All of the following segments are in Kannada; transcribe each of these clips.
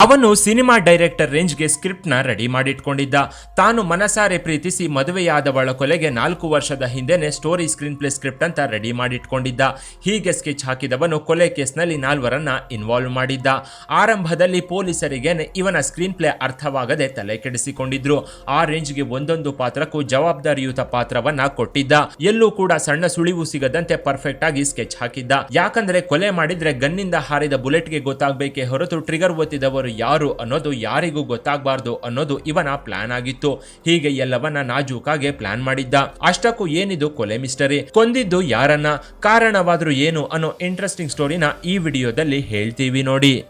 ಅವನು ಸಿನಿಮಾ ಡೈರೆಕ್ಟರ್ ರೇಂಜ್ಗೆ ಸ್ಕ್ರಿಪ್ಟ್ನ ರೆಡಿ ಮಾಡಿಟ್ಕೊಂಡಿದ್ದ. ತಾನು ಮನಸಾರೆ ಪ್ರೀತಿಸಿ ಮದುವೆಯಾದವಳ ಕೊಲೆಗೆ ನಾಲ್ಕು ವರ್ಷದ ಹಿಂದೆನೆ ಸ್ಟೋರಿ ಸ್ಕ್ರೀನ್ ಪ್ಲೇ ಸ್ಕ್ರಿಪ್ಟ್ ಅಂತ ರೆಡಿ ಮಾಡಿಟ್ಕೊಂಡಿದ್ದ. ಹೀಗೆ ಸ್ಕೆಚ್ ಹಾಕಿದವನು ಕೊಲೆ ಕೇಸ್ನಲ್ಲಿ ನಾಲ್ವರನ್ನ ಇನ್ವಾಲ್ವ್ ಮಾಡಿದ್ದ. ಆರಂಭದಲ್ಲಿ ಪೊಲೀಸರಿಗೆ ಇವನ ಸ್ಕ್ರೀನ್ ಪ್ಲೇ ಅರ್ಥವಾಗದೆ ತಲೆ ಕೆಡಿಸಿಕೊಂಡಿದ್ರು. ಆ ರೇಂಜ್ಗೆ ಒಂದೊಂದು ಪಾತ್ರಕ್ಕೂ ಜವಾಬ್ದಾರಿಯುತ ಪಾತ್ರವನ್ನ ಕೊಟ್ಟಿದ್ದ. ಎಲ್ಲೂ ಕೂಡ ಸಣ್ಣ ಸುಳಿವು ಸಿಗದಂತೆ ಪರ್ಫೆಕ್ಟ್ ಆಗಿ ಸ್ಕೆಚ್ ಹಾಕಿದ್ದ. ಯಾಕಂದ್ರೆ ಕೊಲೆ ಮಾಡಿದ್ರೆ ಗನ್ನಿಂದ ಹಾರಿದ ಬುಲೆಟ್ಗೆ ಗೊತ್ತಾಗಬೇಕೇ ಹೊರತು ಟ್ರಿಗರ್ ಒತ್ತಿದವರು ಯಾರು ಅನ್ನೋದು ಯಾರಿಗೂ ಗೊತ್ತಾಗಬಾರ್ದು ಅನ್ನೋದು ಇವನ ಪ್ಲಾನ್ ಆಗಿತ್ತು. ಹೀಗೆ ಎಲ್ಲವನ್ನ ನಾಜೂಕಾಗೆ ಪ್ಲಾನ್ ಮಾಡಿದ್ದ. ಅಷ್ಟಕ್ಕೂ ಏನಿದು ಕೊಲೆ ಮಿಸ್ಟರಿ ಕೊಂದಿದ್ದು ಯಾರನ್ನ? ಕಾರಣವಾದ್ರೂ ಏನು ಅನ್ನೋ ಇಂಟ್ರೆಸ್ಟಿಂಗ್ ಸ್ಟೋರಿನ ಈ ವಿಡಿಯೋದಲ್ಲಿ ಹೇಳ್ತೀವಿ ನೋಡಿ.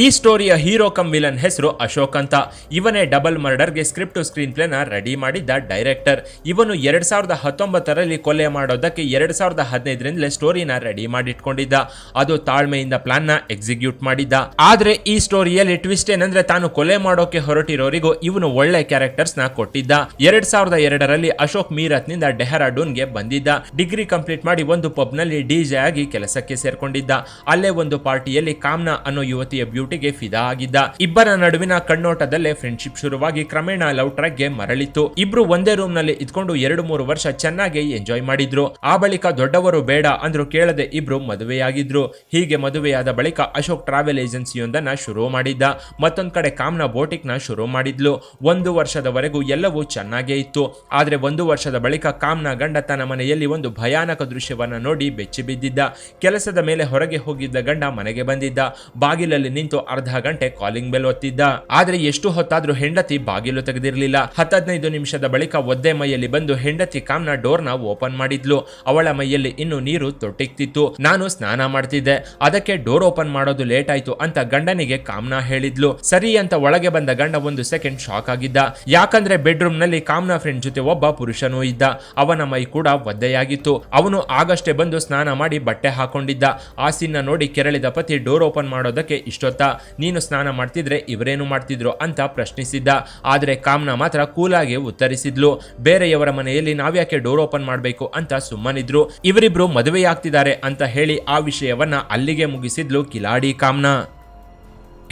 ಈ ಸ್ಟೋರಿಯ ಹೀರೋ ಕಮ್ ವಿಲನ್ ಹೆಸರು ಅಶೋಕ್ ಅಂತ. ಇವನೇ ಡಬಲ್ ಮರ್ಡರ್ಗೆ ಸ್ಕ್ರಿಪ್ಟ್ ಸ್ಕ್ರೀನ್ ಪ್ಲೇನ ರೆಡಿ ಮಾಡಿದ್ದ ಡೈರೆಕ್ಟರ್. ಇವನು ಎರಡ್ ಸಾವಿರದ ಹತ್ತೊಂಬತ್ತರಲ್ಲಿ ಕೊಲೆ ಮಾಡೋದಕ್ಕೆ ಎರಡ್ ಸಾವಿರದ ಹದಿನೈದರಿಂದಲೇ ಸ್ಟೋರಿನ ರೆಡಿ ಮಾಡಿಟ್ಕೊಂಡಿದ್ದ. ಅದು ತಾಳ್ಮೆಯಿಂದ ಪ್ಲಾನ್ನ ಎಕ್ಸಿಕ್ಯೂಟ್ ಮಾಡಿದ್ದ. ಆದ್ರೆ ಈ ಸ್ಟೋರಿಯಲ್ಲಿ ಟ್ವಿಸ್ಟ್ ಏನಂದ್ರೆ ತಾನು ಕೊಲೆ ಮಾಡೋಕೆ ಹೊರಟಿರೋರಿಗೂ ಇವನು ಒಳ್ಳೆ ಕ್ಯಾರೆಕ್ಟರ್ಸ್ನ ಕೊಟ್ಟಿದ್ದ. ಎರಡ್ ಸಾವಿರದ ಎರಡರಲ್ಲಿ ಅಶೋಕ್ ಮೀರತ್ನಿಂದ ಡೆಹರಾಡೂನ್ಗೆ ಬಂದಿದ್ದ. ಡಿಗ್ರಿ ಕಂಪ್ಲೀಟ್ ಮಾಡಿ ಒಂದು ಪಬ್ನಲ್ಲಿ ಡಿಜೆ ಆಗಿ ಕೆಲಸಕ್ಕೆ ಸೇರ್ಕೊಂಡಿದ್ದ. ಅಲ್ಲೇ ಒಂದು ಪಾರ್ಟಿಯಲ್ಲಿ ಕಾಮ್ನಾ ಅನ್ನೋ ಯುವತಿಯ ಬ್ಯೂಟಿಗೆ ಫಿದಾ ಆಗಿದ್ದ. ಇಬ್ಬರ ನಡುವಿನ ಕಣ್ಣೋಟದಲ್ಲೇ ಫ್ರೆಂಡ್ಶಿಪ್ ಶುರುವಾಗಿ ಕ್ರಮೇಣ ಲವ್ ಟ್ರ್ಯಾಕ್ಗೆ ಮರಳಿತ್ತು. ಇಬ್ರು ಒಂದೇ ರೂಮ್ನಲ್ಲಿ ಇದ್ಕೊಂಡು ಎರಡು ಮೂರು ವರ್ಷ ಚೆನ್ನಾಗಿ ಎಂಜಾಯ್ ಮಾಡಿದ್ರು. ಆ ಬಳಿಕ ದೊಡ್ಡವರು ಬೇಡ ಅಂದ್ರು ಕೇಳದೆ ಇಬ್ರು ಮದುವೆಯಾಗಿದ್ರು. ಹೀಗೆ ಮದುವೆಯಾದ ಬಳಿಕ ಅಶೋಕ್ ಟ್ರಾವೆಲ್ ಏಜೆನ್ಸಿಯೊಂದನ್ನ ಶುರು ಮಾಡಿದ್ದ. ಮತ್ತೊಂದ್ ಕಡೆ ಕಾಮ್ನ ಬೋಟಿಕ್ನ ಶುರು ಮಾಡಿದ್ಲು. ಒಂದು ವರ್ಷದವರೆಗೂ ಎಲ್ಲವೂ ಚೆನ್ನಾಗೇ ಇತ್ತು. ಆದ್ರೆ ಒಂದು ವರ್ಷದ ಬಳಿಕ ಕಾಮ್ನ ಗಂಡ ತನ್ನ ಮನೆಯಲ್ಲಿ ಒಂದು ಭಯಾನಕ ದೃಶ್ಯವನ್ನ ನೋಡಿ ಬೆಚ್ಚಿ ಬಿದ್ದಿದ್ದ ಕೆಲಸದ ಮೇಲೆ ಹೊರಗೆ ಹೋಗಿದ್ದ ಗಂಡ ಮನೆಗೆ ಬಂದಿದ್ದ. ಬಾಗಿಲಲ್ಲಿ ನಿಂತು ಅರ್ಧ ಗಂಟೆ ಕಾಲಿಂಗ್ ಬೆಲ್ ಒತ್ತಿದ್ದ. ಆದ್ರೆ ಎಷ್ಟು ಹೊತ್ತಾದ್ರೂ ಹೆಂಡತಿ ಬಾಗಿಲು ತೆಗೆದಿರಲಿಲ್ಲ. ಹತ್ತದೈದು ನಿಮಿಷದ ಬಳಿಕ ಒದ್ದೆ ಮೈಯಲ್ಲಿ ಬಂದು ಹೆಂಡತಿ ಕಾಮ್ನ ಡೋರ್ನ ಓಪನ್ ಮಾಡಿದ್ಲು. ಅವಳ ಮೈಯಲ್ಲಿ ಇನ್ನು ನೀರು ತೊಟ್ಟಿಕ್ತಿತ್ತು. ನಾನು ಸ್ನಾನ ಮಾಡ್ತಿದ್ದೆ. ಅದಕ್ಕೆ ಡೋರ್ ಓಪನ್ ಮಾಡೋದು ಲೇಟ್ ಆಯ್ತು ಅಂತ ಗಂಡನಿಗೆ ಕಾಮ್ನ ಹೇಳಿದ್ಲು. ಸರಿ ಅಂತ ಒಳಗೆ ಬಂದ ಗಂಡ ಒಂದು ಸೆಕೆಂಡ್ ಶಾಕ್ ಆಗಿದ್ದ. ಯಾಕಂದ್ರೆ ಬೆಡ್ರೂಮ್ನಲ್ಲಿ ಕಾಮ್ನ ಫ್ರೆಂಡ್ ಜೊತೆ ಒಬ್ಬ ಪುರುಷನೂ ಇದ್ದ. ಅವನ ಮೈ ಕೂಡ ಒದ್ದೆಯಾಗಿತ್ತು. ಅವನು ಆಗಷ್ಟೇ ಬಂದು ಸ್ನಾನ ಮಾಡಿ ಬಟ್ಟೆ ಹಾಕೊಂಡಿದ್ದ. ಆ ಸಿನ್ನ ನೋಡಿ ಕೆರಳಿದ ಪತಿ ಡೋರ್ ಓಪನ್ ಮಾಡೋದಕ್ಕೆ ಇಷ್ಟೊತ್ತ ನೀನು ಸ್ನಾನ ಮಾಡ್ತಿದ್ರೆ ಇವರೇನು ಮಾಡ್ತಿದ್ರು ಅಂತ ಪ್ರಶ್ನಿಸಿದ್ದ. ಆದರೆ ಕಾಮ್ನ ಮಾತ್ರ ಕೂಲಾಗಿ ಉತ್ತರಿಸಿದ್ಲು. ಬೇರೆಯವರ ಮನೆಯಲ್ಲಿ ನಾವ್ಯಾಕೆ ಡೋರ್ ಓಪನ್ ಮಾಡಬೇಕು ಅಂತ ಸುಮ್ಮನಿದ್ರು. ಇವರಿಬ್ರು ಮದುವೆಯಾಗ್ತಿದ್ದಾರೆ ಅಂತ ಹೇಳಿ ಆ ವಿಷಯವನ್ನ ಅಲ್ಲಿಗೆ ಮುಗಿಸಿದ್ಲು ಕಿಲಾಡಿ ಕಾಮ್ನ.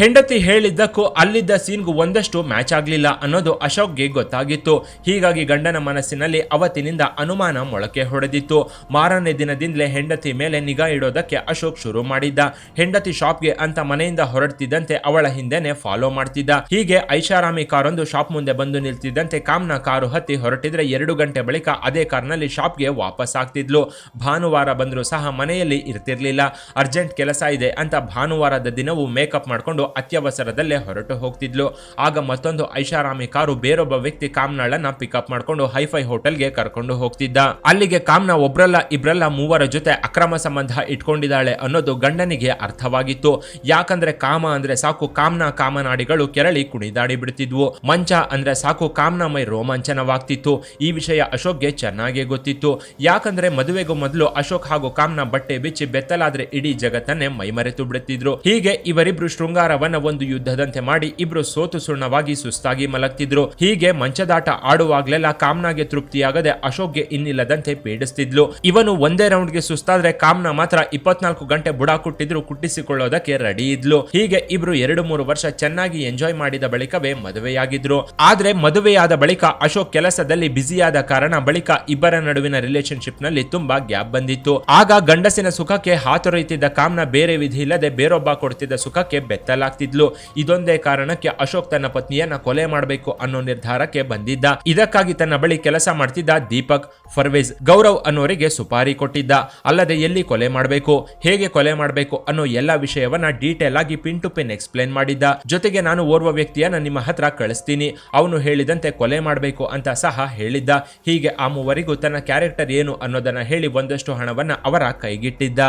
ಹೆಂಡತಿ ಹೇಳಿದ್ದಕ್ಕೂ ಅಲ್ಲಿದ್ದ ಸೀನ್ಗೂ ಒಂದಷ್ಟು ಮ್ಯಾಚ್ ಆಗಲಿಲ್ಲ ಅನ್ನೋದು ಅಶೋಕ್ಗೆ ಗೊತ್ತಾಗಿತ್ತು. ಹೀಗಾಗಿ ಗಂಡನ ಮನಸ್ಸಿನಲ್ಲಿ ಅವತ್ತಿನಿಂದ ಅನುಮಾನ ಮೊಳಕೆ ಹೊಡೆದಿತ್ತು. ಮಾರನೇ ದಿನದಿಂದಲೇ ಹೆಂಡತಿ ಮೇಲೆ ನಿಗಾ ಇಡೋದಕ್ಕೆ ಅಶೋಕ್ ಶುರು ಮಾಡಿದ್ದ. ಹೆಂಡತಿ ಶಾಪ್ಗೆ ಅಂತ ಮನೆಯಿಂದ ಹೊರಡ್ತಿದ್ದಂತೆ ಅವಳ ಹಿಂದೆನೆ ಫಾಲೋ ಮಾಡ್ತಿದ್ದ. ಹೀಗೆ ಐಷಾರಾಮಿ ಕಾರೊಂದು ಶಾಪ್ ಮುಂದೆ ಬಂದು ನಿಲ್ತಿದ್ದಂತೆ ಕಾಮ್ನ ಕಾರು ಹತ್ತಿ ಹೊರಟಿದ್ರೆ ಎರಡು ಗಂಟೆ ಬಳಿಕ ಅದೇ ಕಾರ್ನಲ್ಲಿ ಶಾಪ್ಗೆ ವಾಪಸ್ ಆಗ್ತಿದ್ಲು. ಭಾನುವಾರ ಬಂದರೂ ಸಹ ಮನೆಯಲ್ಲಿ ಇರ್ತಿರ್ಲಿಲ್ಲ. ಅರ್ಜೆಂಟ್ ಕೆಲಸ ಇದೆ ಅಂತ ಭಾನುವಾರದ ದಿನವೂ ಮೇಕಪ್ ಮಾಡ್ಕೊಂಡು ಅತ್ಯವಸರದಲ್ಲೇ ಹೊರಟು ಹೋಗ್ತಿದ್ಲು. ಆಗ ಮತ್ತೊಂದು ಐಷಾರಾಮಿ ಕಾರು ಬೇರೊಬ್ಬ ವ್ಯಕ್ತಿ ಕಾಮ್ನಾಳನ್ನ ಪಿಕಪ್ ಮಾಡ್ಕೊಂಡು ಹೈಫೈ ಹೋಟೆಲ್ಗೆ ಕರ್ಕೊಂಡು ಹೋಗ್ತಿದ್ದ. ಅಲ್ಲಿಗೆ ಕಾಮ್ನ ಒಬ್ರಲ್ಲ ಇಬ್ರಲ್ಲ ಮೂವರ ಜೊತೆ ಅಕ್ರಮ ಸಂಬಂಧ ಇಟ್ಕೊಂಡಿದ್ದಾಳೆ ಅನ್ನೋದು ಗಂಡನಿಗೆ ಅರ್ಥವಾಗಿತ್ತು. ಯಾಕಂದ್ರೆ ಕಾಮ ಅಂದ್ರೆ ಸಾಕು ಕಾಮ್ನ ಕಾಮನಾಡಿಗಳು ಕೆರಳಿ ಕುಣಿದಾಡಿ ಬಿಡ್ತಿದ್ವು. ಮಂಚ ಅಂದ್ರೆ ಸಾಕು ಕಾಮ್ನ ಮೈ ರೋಮಾಂಚನವಾಗ್ತಿತ್ತು. ಈ ವಿಷಯ ಅಶೋಕ್ಗೆ ಚೆನ್ನಾಗಿ ಗೊತ್ತಿತ್ತು. ಯಾಕಂದ್ರೆ ಮದುವೆಗೂ ಮೊದಲು ಅಶೋಕ್ ಹಾಗೂ ಕಾಮ್ನ ಬಟ್ಟೆ ಬಿಚ್ಚಿ ಬೆತ್ತಲಾದ್ರೆ ಇಡೀ ಜಗತ್ತನ್ನೇ ಮೈಮರೆತು ಬಿಡುತ್ತಿದ್ರು ಹೀಗೆ ಇವರಿಬ್ರು ಶೃಂಗಾರವನ್ನ ಒಂದು ಯುದ್ಧದಂತೆ ಮಾಡಿ ಇಬ್ರು ಸೋತು ಸುಣ್ಣವಾಗಿ ಸುಸ್ತಾಗಿ ಮಲಗ್ತಿದ್ರು. ಹೀಗೆ ಮಂಚದಾಟ ಆಡುವಾಗಲೆಲ್ಲ ಕಾಮ್ನಾಗೆ ತೃಪ್ತಿಯಾಗದೆ ಅಶೋಕ್ಗೆ ಇನ್ನಿಲ್ಲದಂತೆ ಪೀಡಿಸ್ತಿದ್ಲು. ಇವನು ಒಂದೇ ರೌಂಡ್ಗೆ ಸುಸ್ತಾದ್ರೆ ಕಾಮ್ನಾ ಮಾತ್ರ ಇಪ್ಪತ್ನಾಲ್ಕು ಗಂಟೆ ಬುಡ ಕುಟ್ಟಿದ್ರು ಕುಟ್ಟಿಸಿಕೊಳ್ಳೋದಕ್ಕೆ ರೆಡಿ ಇದ್ಲು. ಹೀಗೆ ಇಬ್ರು ಎರಡು ಮೂರು ವರ್ಷ ಚೆನ್ನಾಗಿ ಎಂಜಾಯ್ ಮಾಡಿದ ಬಳಿಕವೇ ಮದುವೆಯಾಗಿದ್ರು. ಆದ್ರೆ ಮದುವೆಯಾದ ಬಳಿಕ ಅಶೋಕ್ ಕೆಲಸದಲ್ಲಿ ಬ್ಯುಸಿಯಾದ ಕಾರಣ ಬಳಿಕ ಇಬ್ಬರ ನಡುವಿನ ರಿಲೇಶನ್ಶಿಪ್ನಲ್ಲಿ ತುಂಬಾ ಗ್ಯಾಪ್ ಬಂದಿತ್ತು. ಆಗ ಗಂಡಸಿನ ಸುಖಕ್ಕೆ ಹಾತೊರೆಯುತ್ತಿದ್ದ ಕಾಮ್ನ ಬೇರೆ ವಿಧಿ ಇಲ್ಲದೆ ಬೇರೊಬ್ಬ ಕೊಡ್ತಿದ್ದ ಸುಖಕ್ಕೆ ಬೆತ್ತಲಾಗ್ತಿದ್ಲು ಇದೊಂದೇ ಕಾರಣಕ್ಕೆ ಅಶೋಕ್ ತನ್ನ ಪತ್ನಿಯನ್ನ ಕೊಲೆ ಮಾಡಬೇಕು ಅನ್ನೋ ನಿರ್ಧಾರಕ್ಕೆ ಬಂದಿದ್ದ. ಇದಕ್ಕಾಗಿ ತನ್ನ ಬಳಿ ಕೆಲಸ ಮಾಡ್ತಿದ್ದ ದೀಪಕ್ ಫರ್ವೇಜ್ ಗೌರವ್ ಅನ್ನೋರಿಗೆ ಸುಪಾರಿ ಕೊಟ್ಟಿದ್ದ. ಅಲ್ಲದೆ ಎಲ್ಲಿ ಕೊಲೆ ಮಾಡಬೇಕು, ಹೇಗೆ ಕೊಲೆ ಮಾಡಬೇಕು ಅನ್ನೋ ಎಲ್ಲ ವಿಷಯವನ್ನ ಡೀಟೇಲ್ ಆಗಿ ಪಿನ್ ಟು ಪಿನ್ ಎಕ್ಸ್ಪ್ಲೇನ್ ಮಾಡಿದ್ದ. ಜೊತೆಗೆ ನಾನು ಓರ್ವ ವ್ಯಕ್ತಿಯನ್ನ ನಿಮ್ಮ ಹತ್ರ ಕಳಿಸ್ತೀನಿ. ಅವನು ಹೇಳಿದಂತೆ ಕೊಲೆ ಮಾಡಬೇಕು ಅಂತ ಸಹ ಹೇಳಿದ್ದ. ಹೀಗೆ ಆ ಮೂವರಿಗೂ ತನ್ನ ಕ್ಯಾರೆಕ್ಟರ್ ಏನು ಅನ್ನೋದನ್ನ ಹೇಳಿ ಒಂದಷ್ಟು ಹಣವನ್ನ ಅವರ ಕೈಗಿಟ್ಟಿದ್ದ.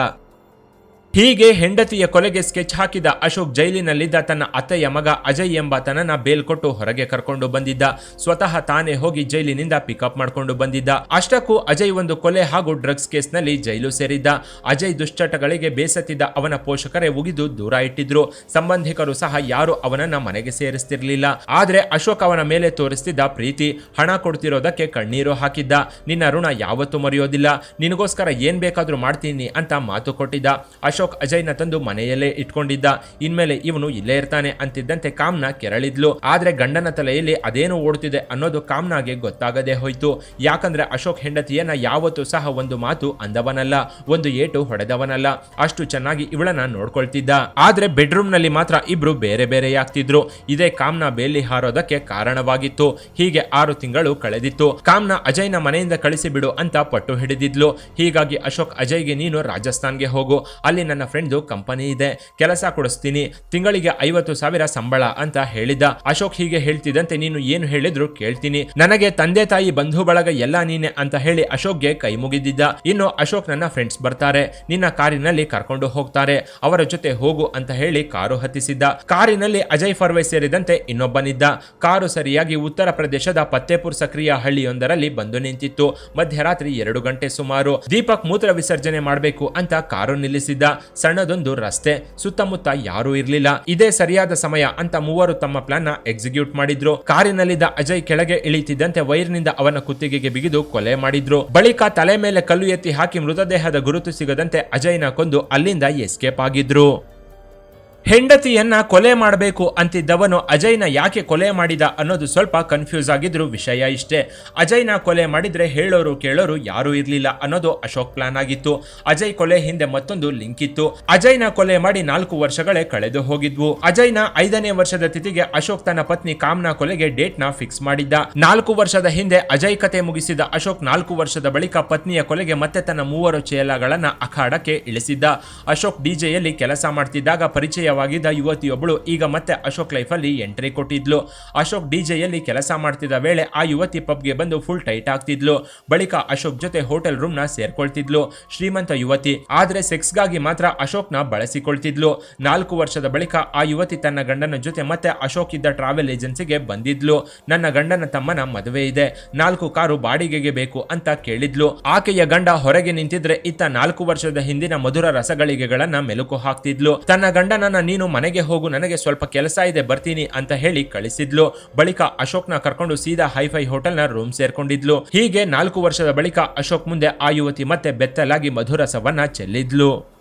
ಹೀಗೆ ಹೆಂಡತಿಯ ಕೊಲೆಗೆ ಸ್ಕೆಚ್ ಹಾಕಿದ ಅಶೋಕ್ ಜೈಲಿನಲ್ಲಿದ್ದ ತನ್ನ ಅತ್ತೆಯ ಮಗ ಅಜಯ್ ಎಂಬಾತನನ್ನ ಬೇಲ್ ಕೊಟ್ಟು ಹೊರಗೆ ಕರ್ಕೊಂಡು ಬಂದಿದ್ದ. ಸ್ವತಃ ತಾನೇ ಹೋಗಿ ಜೈಲಿನಿಂದ ಪಿಕಪ್ ಮಾಡಿಕೊಂಡು ಬಂದಿದ್ದ. ಅಷ್ಟಕ್ಕೂ ಅಜಯ್ ಒಂದು ಕೊಲೆ ಹಾಗೂ ಡ್ರಗ್ಸ್ ಕೇಸ್ನಲ್ಲಿ ಜೈಲು ಸೇರಿದ್ದ. ಅಜಯ್ ದುಶ್ಚಟಗಳಿಗೆ ಬೇಸತ್ತಿದ್ದ ಅವನ ಪೋಷಕರೇ ಉಗಿದು ದೂರ ಇಟ್ಟಿದ್ರು. ಸಂಬಂಧಿಕರು ಸಹ ಯಾರು ಅವನನ್ನ ಮನೆಗೆ ಸೇರಿಸ್ತಿರ್ಲಿಲ್ಲ. ಆದ್ರೆ ಅಶೋಕ್ ಅವನ ಮೇಲೆ ತೋರಿಸ್ತಿದ್ದ ಪ್ರೀತಿ, ಹಣ ಕೊಡ್ತಿರೋದಕ್ಕೆ ಕಣ್ಣೀರು ಹಾಕಿದ್ದ. ನಿನ್ನ ಋಣ ಯಾವತ್ತೂ ಮರೆಯೋದಿಲ್ಲ. ನಿನಗೋಸ್ಕರ ಏನ್ ಬೇಕಾದ್ರೂ ಮಾಡ್ತೀನಿ ಅಂತ ಮಾತು ಕೊಟ್ಟಿದ್ದ. ಅಶೋಕ್ ಅಜಯ್ನ ತಂದು ಮನೆಯಲ್ಲೇ ಇಟ್ಕೊಂಡಿದ್ದ. ಇನ್ಮೇಲೆ ಇವನು ಇಲ್ಲೇ ಇರ್ತಾನೆ ಅಂತಿದ್ದಂತೆ ಕಾಮ್ನ ಕೆರಳಿದ್ಲು. ಆದ್ರೆ ಗಂಡನ ತಲೆಯಲ್ಲಿ ಅದೇನು ಓಡ್ತಿದೆ ಅನ್ನೋದು ಕಾಮ್ನಾಗೆ ಗೊತ್ತಾಗದೆ ಹೋಯ್ತು. ಯಾಕಂದ್ರೆ ಅಶೋಕ್ ಹೆಂಡತಿಯನ್ನ ಯಾವತ್ತೂ ಸಹ ಒಂದು ಮಾತು ಅಂದವನಲ್ಲ, ಒಂದು ಏಟು ಹೊಡೆದವನಲ್ಲ. ಅಷ್ಟು ಚೆನ್ನಾಗಿ ಇವಳನ್ನ ನೋಡ್ಕೊಳ್ತಿದ್ದ. ಆದ್ರೆ ಬೆಡ್ರೂಮ್ನಲ್ಲಿ ಮಾತ್ರ ಇಬ್ರು ಬೇರೆ ಬೇರೆಯಾಗ್ತಿದ್ರು ಇದೇ ಕಾಮ್ನ ಬೇಲಿ ಹಾರೋದಕ್ಕೆ ಕಾರಣವಾಗಿತ್ತು. ಹೀಗೆ ಆರು ತಿಂಗಳು ಕಳೆದಿತ್ತು. ಕಾಮ್ನ ಅಜಯ್ನ ಮನೆಯಿಂದ ಕಳಿಸಿ ಬಿಡು ಅಂತ ಪಟ್ಟು ಹಿಡಿದಿದ್ಲು. ಹೀಗಾಗಿ ಅಶೋಕ್ ಅಜಯ್ಗೆ ನೀನು ರಾಜಸ್ಥಾನ್ಗೆ ಹೋಗು. ಅಲ್ಲಿ ನನ್ನ ಫ್ರೆಂಡ್ದು ಕಂಪನಿ ಇದೆ. ಕೆಲಸ ಕೊಡಿಸ್ತೀನಿ. ತಿಂಗಳಿಗೆ ಐವತ್ತು ಸಾವಿರ ಸಂಬಳ ಅಂತ ಹೇಳಿದ್ದ ಅಶೋಕ್ ಹೀಗೆ ಹೇಳ್ತಿದ್ದಂತೆ ನೀನು ಏನು ಹೇಳಿದ್ರು ಕೇಳ್ತೀನಿ. ನನಗೆ ತಂದೆ ತಾಯಿ ಬಂಧು ಬಳಗ ಎಲ್ಲ ನೀನೆ ಅಂತ ಹೇಳಿ ಅಶೋಕ್ಗೆ ಕೈ ಮುಗಿದಿದ್ದ. ಇನ್ನು ಅಶೋಕ್ ನನ್ನ ಫ್ರೆಂಡ್ಸ್ ಬರ್ತಾರೆ. ನಿನ್ನ ಕಾರಿನಲ್ಲಿ ಕರ್ಕೊಂಡು ಹೋಗ್ತಾರೆ. ಅವರ ಜೊತೆ ಹೋಗು ಅಂತ ಹೇಳಿ ಕಾರು ಹತ್ತಿಸಿದ್ದ. ಕಾರಿನಲ್ಲಿ ಅಜಯ್ ಫರ್ವೆ ಸೇರಿದಂತೆ ಇನ್ನೊಬ್ಬನಿದ್ದ. ಕಾರು ಸರಿಯಾಗಿ ಉತ್ತರ ಪ್ರದೇಶದ ಫತ್ತೇಪುರ್ ಸಕ್ರಿಯ ಹಳ್ಳಿಯೊಂದರಲ್ಲಿ ಬಂದು ನಿಂತಿತ್ತು. ಮಧ್ಯರಾತ್ರಿ ಎರಡು ಗಂಟೆ ಸುಮಾರು. ದೀಪಕ್ ಮೂತ್ರ ವಿಸರ್ಜನೆ ಮಾಡಬೇಕು ಅಂತ ಕಾರು ನಿಲ್ಲಿಸಿದ್ದ. ಸಣ್ಣದೊಂದು ರಸ್ತೆ, ಸುತ್ತಮುತ್ತ ಯಾರೂ ಇರಲಿಲ್ಲ. ಇದೇ ಸರಿಯಾದ ಸಮಯ ಅಂತ ಮೂವರು ತಮ್ಮ ಪ್ಲಾನ್ನ ಎಕ್ಸಿಕ್ಯೂಟ್ ಮಾಡಿದ್ರು. ಕಾರಿನಲ್ಲಿದ್ದ ಅಜಯ್ ಕೆಳಗೆ ಇಳಿತಿದ್ದಂತೆ ವೈರ್ನಿಂದ ಅವನ ಕುತ್ತಿಗೆಗೆ ಬಿಗಿದು ಕೊಲೆ ಮಾಡಿದ್ರು. ಬಳಿಕ ತಲೆ ಮೇಲೆ ಕಲ್ಲು ಎತ್ತಿ ಹಾಕಿ ಮೃತದೇಹದ ಗುರುತು ಸಿಗದಂತೆ ಅಜಯ್ನ ಕೊಂದು ಅಲ್ಲಿಂದ ಎಸ್ಕೇಪ್ ಆಗಿದ್ರು. ಹೆಂಡತಿಯನ್ನ ಕೊಲೆ ಮಾಡಬೇಕು ಅಂತಿದ್ದವನು ಅಜಯ್ನ ಯಾಕೆ ಕೊಲೆ ಮಾಡಿದ ಅನ್ನೋದು ಸ್ವಲ್ಪ ಕನ್ಫ್ಯೂಸ್ ಆಗಿದ್ರು ವಿಷಯ ಇಷ್ಟೇ. ಅಜಯ್ನ ಕೊಲೆ ಮಾಡಿದ್ರೆ ಹೇಳೋರು ಕೇಳೋರು ಯಾರೂ ಇರಲಿಲ್ಲ ಅನ್ನೋದು ಅಶೋಕ್ ಪ್ಲಾನ್ ಆಗಿತ್ತು. ಅಜಯ್ ಕೊಲೆ ಹಿಂದೆ ಮತ್ತೊಂದು ಲಿಂಕ್ ಇತ್ತು. ಅಜಯ್ನ ಕೊಲೆ ಮಾಡಿ ನಾಲ್ಕು ವರ್ಷಗಳೇ ಕಳೆದು ಹೋಗಿದ್ವು. ಅಜಯ್ನ ಐದನೇ ವರ್ಷದ ತಿಥಿಗೆ ಅಶೋಕ್ ತನ್ನ ಪತ್ನಿ ಕಾಮ್ನ ಕೊಲೆಗೆ ಡೇಟ್ನ ಫಿಕ್ಸ್ ಮಾಡಿದ್ದ. ನಾಲ್ಕು ವರ್ಷದ ಹಿಂದೆ ಅಜಯ್ ಕತೆ ಮುಗಿಸಿದ ಅಶೋಕ್ ನಾಲ್ಕು ವರ್ಷದ ಬಳಿಕ ಪತ್ನಿಯ ಕೊಲೆಗೆ ಮತ್ತೆ ತನ್ನ ಮೂವರು ಚೇಲಗಳನ್ನ ಅಖಾಡಕ್ಕೆ ಇಳಿಸಿದ್ದ. ಅಶೋಕ್ ಡಿಜೆಯಲ್ಲಿ ಕೆಲಸ ಮಾಡ್ತಿದ್ದಾಗ ಪರಿಚಯವಾಗಿದ್ದ ಯುವತಿಯೊಬ್ಬಳು ಈಗ ಮತ್ತೆ ಅಶೋಕ್ ಲೈಫಲ್ಲಿ ಎಂಟ್ರಿ ಕೊಟ್ಟಿದ್ಲು. ಅಶೋಕ್ ಡಿಜೆಯಲ್ಲಿ ಕೆಲಸ ಮಾಡ್ತಿದ್ದ ವೇಳೆ ಆ ಯುವತಿ ಪಬ್ಗೆ ಬಂದು ಫುಲ್ ಟೈಟ್ ಆಗ್ತಿದ್ಲು. ಬಳಿಕ ಅಶೋಕ್ ಜೊತೆ ಹೋಟೆಲ್ ರೂಮ್ನ ಸೇರ್ಕೊಳ್ತಿದ್ಲು. ಶ್ರೀಮಂತ ಯುವತಿ, ಆದ್ರೆ ಸೆಕ್ಸ್ಗಾಗಿ ಮಾತ್ರ ಅಶೋಕ್ನ ಬಳಸಿಕೊಳ್ತಿದ್ಲು. ನಾಲ್ಕು ವರ್ಷದ ಬಳಿಕ ಆ ಯುವತಿ ತನ್ನ ಗಂಡನ ಜೊತೆ ಮತ್ತೆ ಅಶೋಕ್ ಇದ್ದ ಟ್ರಾವೆಲ್ ಏಜೆನ್ಸಿಗೆ ಬಂದಿದ್ಲು. ನನ್ನ ಗಂಡನ ತಮ್ಮನ ಮದುವೆ ಇದೆ. ನಾಲ್ಕು ಕಾರು ಬಾಡಿಗೆಗೆ ಬೇಕು ಅಂತ ಕೇಳಿದ್ಲು. ಆಕೆಯ ಗಂಡ ಹೊರಗೆ ನಿಂತಿದ್ರೆ ಇತ್ತ ನಾಲ್ಕು ವರ್ಷದ ಹಿಂದಿನ ಮಧುರ ರಸಗಳಿಗೆಗಳನ್ನ ಮೆಲುಕು ಹಾಕ್ತಿದ್ಲು. ತನ್ನ ಗಂಡನನ್ನ ನೀನು ಮನೆಗೆ ಹೋಗು, ನನಗೆ ಸ್ವಲ್ಪ ಕೆಲಸ ಇದೆ, ಬರ್ತೀನಿ ಅಂತ ಹೇಳಿ ಕಳಿಸಿದ್ಲು. ಬಳಿಕ ಅಶೋಕ್ನ ಕರ್ಕೊಂಡು ಸೀದಾ ಹೈಫೈ ಹೋಟೆಲ್ನ ರೂಮ್ ಸೇರ್ಕೊಂಡಿದ್ಲು. ಹೀಗೆ ನಾಲ್ಕು ವರ್ಷದ ಬಳಿಕ ಅಶೋಕ್ ಮುಂದೆ ಆ ಯುವತಿ ಮತ್ತೆ ಬೆತ್ತಲಾಗಿ ಮಧುರಸವನ್ನ ಚೆಲ್ಲಿದ್ಲು.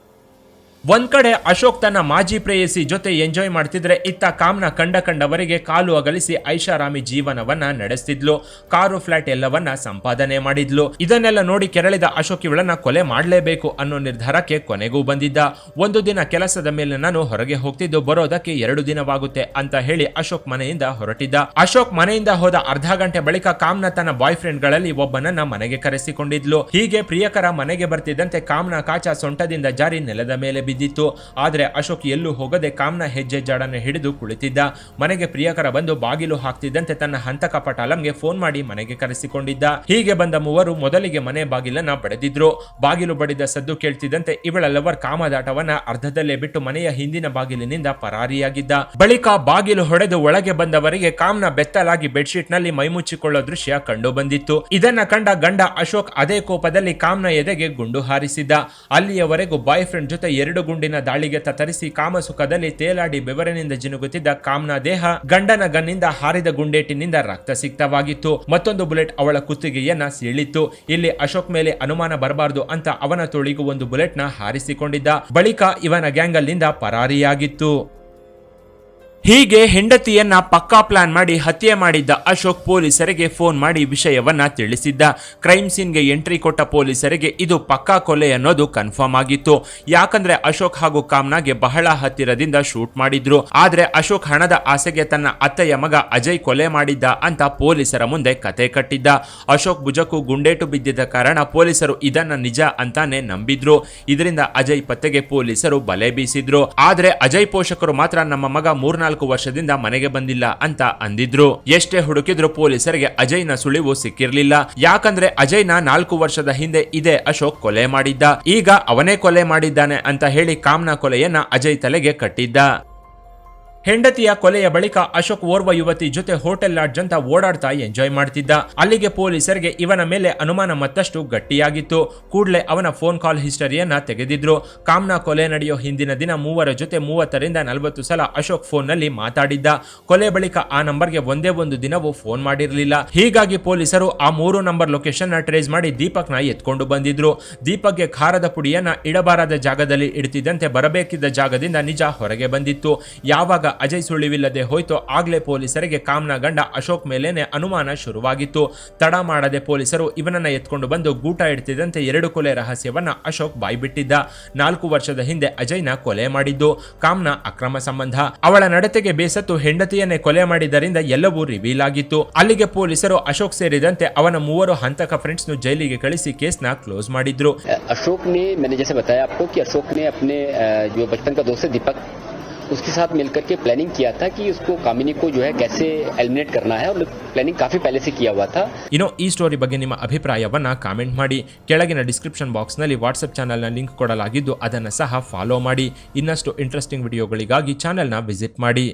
ಒಂದ್ ಕಡೆ ಅಶೋಕ್ ತನ್ನ ಮಾಜಿ ಪ್ರೇಯಸಿ ಜೊತೆ ಎಂಜಾಯ್ ಮಾಡ್ತಿದ್ರೆ ಇತ್ತ ಕಾಮ್ನ ಕಂಡ ಕಂಡವರಿಗೆ ಕಾಲು ಅಗಲಿಸಿ ಐಷಾರಾಮಿ ಜೀವನವನ್ನ ನಡೆಸ್ತಿದ್ಲು. ಕಾರು, ಫ್ಲಾಟ್ ಎಲ್ಲವನ್ನ ಸಂಪಾದನೆ ಮಾಡಿದ್ಲು. ಇದನ್ನೆಲ್ಲ ನೋಡಿ ಕೆರಳಿದ ಅಶೋಕ್ ಇವಳನ್ನ ಕೊಲೆ ಮಾಡಲೇಬೇಕು ಅನ್ನೋ ನಿರ್ಧಾರಕ್ಕೆ ಕೊನೆಗೂ ಬಂದಿದ್ದ. ಒಂದು ದಿನ ಕೆಲಸದ ಮೇಲೆ ನಾನು ಹೊರಗೆ ಹೋಗ್ತಿದ್ದು, ಬರೋದಕ್ಕೆ ಎರಡು ದಿನವಾಗುತ್ತೆ ಅಂತ ಹೇಳಿ ಅಶೋಕ್ ಮನೆಯಿಂದ ಹೊರಟಿದ್ದ. ಅಶೋಕ್ ಮನೆಯಿಂದ ಹೋದ ಅರ್ಧ ಗಂಟೆ ಬಳಿಕ ಕಾಮ್ನ ತನ್ನ ಬಾಯ್ ಫ್ರೆಂಡ್ಗಳಲ್ಲಿ ಒಬ್ಬನನ್ನ ಮನೆಗೆ ಕರೆಸಿಕೊಂಡಿದ್ಲು. ಹೀಗೆ ಪ್ರಿಯಕರ ಮನೆಗೆ ಬರ್ತಿದ್ದಂತೆ ಕಾಮ್ನ ಕಾಚ ಸೊಂಟದಿಂದ ಜಾರಿ ನೆಲದ ಮೇಲೆ ಬಿದ್ದಿತ್ತು. ಆದರೆ ಅಶೋಕ್ ಎಲ್ಲೂ ಹೋಗದೆ ಕಾಮ್ನ ಹೆಜ್ಜೆ ಜಾಡನ್ನು ಹಿಡಿದು ಕುಳಿತಿದ್ದ. ಮನೆಗೆ ಪ್ರಿಯಕರ ಬಂದು ಬಾಗಿಲು ಹಾಕ್ತಿದ್ದಂತೆ ತನ್ನ ಹಂತಕ ಪಟಾಲಂಗೆ ಫೋನ್ ಮಾಡಿ ಮನೆಗೆ ಕರೆಸಿಕೊಂಡಿದ್ದ. ಹೀಗೆ ಬಂದ ಮೂವರು ಮೊದಲಿಗೆ ಮನೆ ಬಾಗಿಲನ್ನ ಬಡಿದಿದ್ರು. ಬಾಗಿಲು ಬಡಿದ ಸದ್ದು ಕೇಳ್ತಿದ್ದಂತೆ ಇವಳ ಲವರ್ ಕಾಮದಾಟವನ್ನ ಅರ್ಧದಲ್ಲೇ ಬಿಟ್ಟು ಮನೆಯ ಹಿಂದಿನ ಬಾಗಿಲಿನಿಂದ ಪರಾರಿಯಾಗಿದ್ದ. ಬಳಿಕ ಬಾಗಿಲು ಹೊಡೆದು ಒಳಗೆ ಬಂದವರಿಗೆ ಕಾಮ್ನ ಬೆತ್ತಲಾಗಿ ಬೆಡ್ಶೀಟ್ನಲ್ಲಿ ಮೈಮುಚ್ಚಿಕೊಳ್ಳೋ ದೃಶ್ಯ ಕಂಡು ಬಂದಿತ್ತು. ಇದನ್ನ ಕಂಡ ಗಂಡ ಅಶೋಕ್ ಅದೇ ಕೋಪದಲ್ಲಿ ಕಾಮ್ನ ಎದೆಗೆ ಗುಂಡು ಹಾರಿಸಿದ್ದ. ಅಲ್ಲಿಯವರೆಗೂ ಬಾಯ್ ಫ್ರೆಂಡ್ ಜೊತೆ ಎರಡು ಗುಂಡಿನ ದಾಳಿಗೆ ತತ್ತರಿಸಿ ಕಾಮಸುಖದಲ್ಲಿ ತೇಲಾಡಿ ಬೆವರಿನಿಂದ ಜಿನುಗುತ್ತಿದ್ದ ಕಾಮ್ನ ದೇಹ ಗಂಡನ ಗನ್ನಿಂದ ಹಾರಿದ ಗುಂಡೇಟಿನಿಂದ ರಕ್ತ ಸಿಕ್ತವಾಗಿತ್ತು. ಮತ್ತೊಂದು ಬುಲೆಟ್ ಅವಳ ಕುತ್ತಿಗೆಯನ್ನ ಸೀಳಿತ್ತು. ಇಲ್ಲಿ ಅಶೋಕ್ ಮೇಲೆ ಅನುಮಾನ ಬರಬಾರದು ಅಂತ ಅವನ ತೋಳಿಗೂ ಒಂದು ಬುಲೆಟ್ನ ಹಾರಿಸಿಕೊಂಡಿದ್ದ. ಬಳಿಕ ಇವನ ಗ್ಯಾಂಗಲ್ನಿಂದ ಪರಾರಿಯಾಗಿತ್ತು. ಹೀಗೆ ಹೆಂಡತಿಯನ್ನ ಪಕ್ಕಾ ಪ್ಲಾನ್ ಮಾಡಿ ಹತ್ಯೆ ಮಾಡಿದ್ದ ಅಶೋಕ್ ಪೊಲೀಸರಿಗೆ ಫೋನ್ ಮಾಡಿ ವಿಷಯವನ್ನ ತಿಳಿಸಿದ್ದ. ಕ್ರೈಮ್ ಸೀನ್ಗೆ ಎಂಟ್ರಿ ಕೊಟ್ಟ ಪೊಲೀಸರಿಗೆ ಇದು ಪಕ್ಕಾ ಕೊಲೆ ಅನ್ನೋದು ಕನ್ಫರ್ಮ್ ಆಗಿತ್ತು. ಯಾಕಂದ್ರೆ ಅಶೋಕ್ ಹಾಗೂ ಕಾಮ್ನಾಗೆ ಬಹಳ ಹತ್ತಿರದಿಂದ ಶೂಟ್ ಮಾಡಿದ್ರು. ಆದ್ರೆ ಅಶೋಕ್ ಹಣದ ಆಸೆಗೆ ತನ್ನ ಅತ್ತೆಯ ಮಗ ಅಜಯ್ ಕೊಲೆ ಮಾಡಿದ್ದ ಅಂತ ಪೊಲೀಸರ ಮುಂದೆ ಕತೆ ಕಟ್ಟಿದ್ದ. ಅಶೋಕ್ ಭುಜಕ್ಕೂ ಗುಂಡೇಟು ಬಿದ್ದಿದ್ದ ಕಾರಣ ಪೊಲೀಸರು ಇದನ್ನ ನಿಜ ಅಂತಾನೆ ನಂಬಿದ್ರು. ಇದರಿಂದ ಅಜಯ್ ಪತ್ತೆಗೆ ಪೊಲೀಸರು ಬಲೆ ಬೀಸಿದ್ರು. ಆದ್ರೆ ಅಜಯ್ ಪೋಷಕರು ಮಾತ್ರ ನಮ್ಮ ಮಗ ಮೂರ್ನಾಲ್ಕು ವರ್ಷದಿಂದ ಮನೆಗೆ ಬಂದಿಲ್ಲ ಅಂತ ಅಂದಿದ್ರು. ಎಷ್ಟೇ ಹುಡುಕಿದ್ರು ಪೊಲೀಸರಿಗೆ ಅಜಯ್ನ ಸುಳಿವು ಸಿಕ್ಕಿರ್ಲಿಲ್ಲ. ಯಾಕಂದ್ರೆ ಅಜಯ್ನ ನಾಲ್ಕು ವರ್ಷದ ಹಿಂದೆ ಇದೇ ಅಶೋಕ್ ಕೊಲೆ ಮಾಡಿದ್ದ. ಈಗ ಅವನೇ ಕೊಲೆ ಮಾಡಿದ್ದಾನೆ ಅಂತ ಹೇಳಿ ಕಾಮ್ನ ಕೊಲೆಯನ್ನ ಅಜಯ್ ತಲೆಗೆ ಕಟ್ಟಿದ್ದ. ಹೆಂಡತಿಯ ಕೊಲೆಯ ಬಳಿಕ ಅಶೋಕ್ ಓರ್ವ ಯುವತಿ ಜೊತೆ ಹೋಟೆಲ್ ಲಾಡ್ಜ್ ಅಂತ ಓಡಾಡ್ತಾ ಎಂಜಾಯ್ ಮಾಡ್ತಿದ್ದ. ಅಲ್ಲಿಗೆ ಪೊಲೀಸರಿಗೆ ಇವನ ಮೇಲೆ ಅನುಮಾನ ಮತ್ತಷ್ಟು ಗಟ್ಟಿಯಾಗಿತ್ತು. ಕೂಡಲೇ ಅವನ ಫೋನ್ ಕಾಲ್ ಹಿಸ್ಟರಿಯನ್ನ ತೆಗೆದಿದ್ರು. ಕಾಮ್ನಾ ಕೊಲೆ ನಡೆಯೋ ಹಿಂದಿನ ದಿನ ಮೂವರ ಜೊತೆ ಮೂವತ್ತರಿಂದ ನಲವತ್ತು ಸಲ ಅಶೋಕ್ ಫೋನ್ನಲ್ಲಿ ಮಾತಾಡಿದ್ದ. ಕೊಲೆ ಬಳಿಕ ಆ ನಂಬರ್ಗೆ ಒಂದೇ ಒಂದು ದಿನವೂ ಫೋನ್ ಮಾಡಿರಲಿಲ್ಲ. ಹೀಗಾಗಿ ಪೊಲೀಸರು ಆ ಮೂರು ನಂಬರ್ ಲೊಕೇಶನ್ ಟ್ರೇಸ್ ಮಾಡಿ ದೀಪಕ್ನ ಎತ್ಕೊಂಡು ಬಂದಿದ್ರು. ದೀಪಕ್ಗೆ ಖಾರದ ಪುಡಿಯನ್ನ ಇಡಬಾರದ ಜಾಗದಲ್ಲಿ ಇಡ್ತಿದ್ದಂತೆ ಬರಬೇಕಿದ್ದ ಜಾಗದಿಂದ ನಿಜ ಹೊರಗೆ ಬಂದಿತ್ತು. ಯಾವಾಗ ಅಜಯ್ ಸುಳಿವಿಲ್ಲದೆ ಹೋಯ್ತೋ ಆಗ್ಲೇ ಪೊಲೀಸರಿಗೆ ಕಾಮ್ನ ಗಂಡ ಅಶೋಕ್ ಮೇಲೇನೆ ಅನುಮಾನ ಶುರುವಾಗಿತ್ತು ತಡ ಮಾಡದೆ ಪೊಲೀಸರು ಇವನನ್ನ ಎತ್ಕೊಂಡು ಬಂದು ಗೂಟ ಇಡ್ತಿದ್ದಂತೆ ಎರಡು ಕೊಲೆ ರಹಸ್ಯವನ್ನ ಅಶೋಕ್ ಬಾಯ್ಬಿಟ್ಟಿದ್ದ ನಾಲ್ಕು ವರ್ಷದ ಹಿಂದೆ ಅಜಯ್ನ ಕೊಲೆ ಮಾಡಿದ್ದು ಕಾಮ್ನ ಅಕ್ರಮ ಸಂಬಂಧ ಅವಳ ನಡತೆಗೆ ಬೇಸತ್ತು ಹೆಂಡತಿಯನ್ನೇ ಕೊಲೆ ಮಾಡಿದ್ದರಿಂದ ಎಲ್ಲವೂ ರಿವೀಲ್ ಆಗಿತ್ತು ಅಲ್ಲಿಗೆ ಪೊಲೀಸರು ಅಶೋಕ್ ಸೇರಿದಂತೆ ಅವನ ಮೂವರು ಹಂತಕ ಫ್ರೆಂಡ್ಸ್ ನು ಜೈಲಿಗೆ ಕಳಿಸಿ ಕೇಸ್ನ ಕ್ಲೋಸ್ ಮಾಡಿದ್ರು अशोक ने मैंने जैसे बताया आपको कि अशोक ने अपने अ, जो बचपन का दोस्त है दीपक उसके साथ मिलकर के प्लानिंग किया था कि उसको कामिनी को जो है कैसे एलिमिनेट करना है और प्लानिंग काफी पहले से किया हुआ था ಇನ್ನು ಈ ಸ್ಟೋರಿ ಬಗ್ಗೆ ನಿಮ್ಮ ಅಭಿಪ್ರಾಯವನ್ನ ಕಾಮೆಂಟ್ ಮಾಡಿ ಕೆಳಗಿನ ಡಿಸ್ಕ್ರಿಪ್ಷನ್ ಬಾಕ್ಸ್ನಲ್ಲಿ ವಾಟ್ಸ್ಆಪ್ ಚಾನಲ್ನ ಲಿಂಕ್ ಕೊಡಲಾಗಿದ್ದು ಅದನ್ನು ಸಹ ಫಾಲೋ ಮಾಡಿ ಇನ್ನಷ್ಟು ಇಂಟ್ರೆಸ್ಟಿಂಗ್ ವಿಡಿಯೋಗಳಿಗಾಗಿ ಚಾನೆಲ್ನ ವಿಸಿಟ್ ಮಾಡಿ